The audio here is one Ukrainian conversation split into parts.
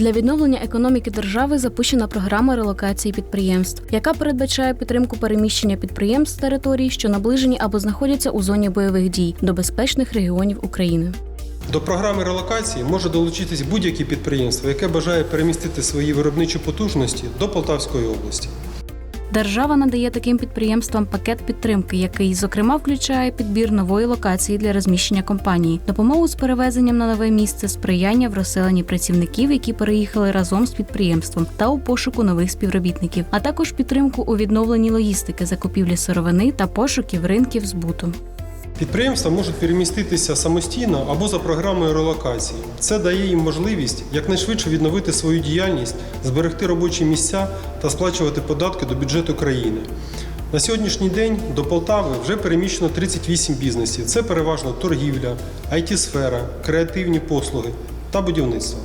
Для відновлення економіки держави запущена програма релокації підприємств, яка передбачає підтримку переміщення підприємств з територій, що наближені або знаходяться у зоні бойових дій до безпечних регіонів України. До програми релокації може долучитись будь-яке підприємство, яке бажає перемістити свої виробничі потужності до Полтавської області. Держава надає таким підприємствам пакет підтримки, який, зокрема, включає підбір нової локації для розміщення компанії, допомогу з перевезенням на нове місце, сприяння в розселенні працівників, які переїхали разом з підприємством, та у пошуку нових співробітників, а також підтримку у відновленні логістики, закупівлі сировини та пошуків ринків збуту. Підприємства можуть переміститися самостійно або за програмою релокації. Це дає їм можливість якнайшвидше відновити свою діяльність, зберегти робочі місця та сплачувати податки до бюджету країни. На сьогоднішній день до Полтави вже переміщено 38 бізнесів. Це переважно торгівля, IT-сфера, креативні послуги та будівництво.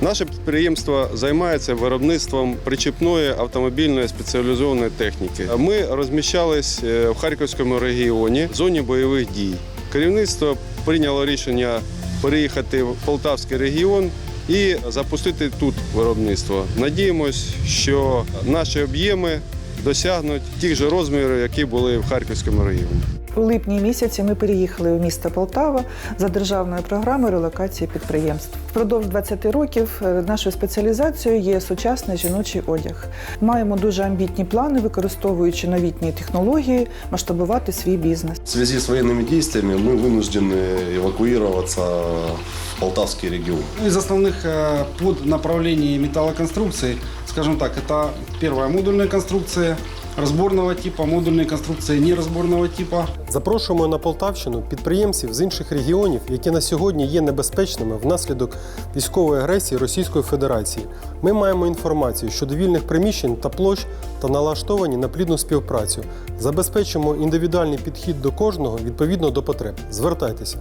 Наше підприємство займається виробництвом причіпної автомобільної спеціалізованої техніки. Ми розміщались е, в Харківському регіоні в зоні бойових дій. Керівництво прийняло рішення переїхати в Полтавський регіон і запустити тут виробництво. Надіємось, що наші об'єми досягнуть тих же розмірів, які були в Харківському регіоні. У липні місяці ми переїхали у місто Полтава за державною програмою релокації підприємств. Впродовж 20 років е, нашою спеціалізацією є сучасний жіночий одяг. Маємо дуже амбітні плани, використовуючи новітні технології, масштабувати свій бізнес. В связи с военными действиями мы вынуждены эвакуироваться в Полтавский регион. Ну, Из основных э, поднаправлений металлоконструкций, скажем так, это первая модульная конструкция разборного типа, модульные конструкции неразборного типа. Запрошуємо на Полтавщину підприємців з інших регіонів, які на сьогодні є небезпечними внаслідок військової агресії Російської Федерації. Ми маємо інформацію щодо вільних приміщень та площ та налаштовані на плідну співпрацю. Забезпечимо індивідуальний підхід до кожного відповідно до потреб. Звертайтеся.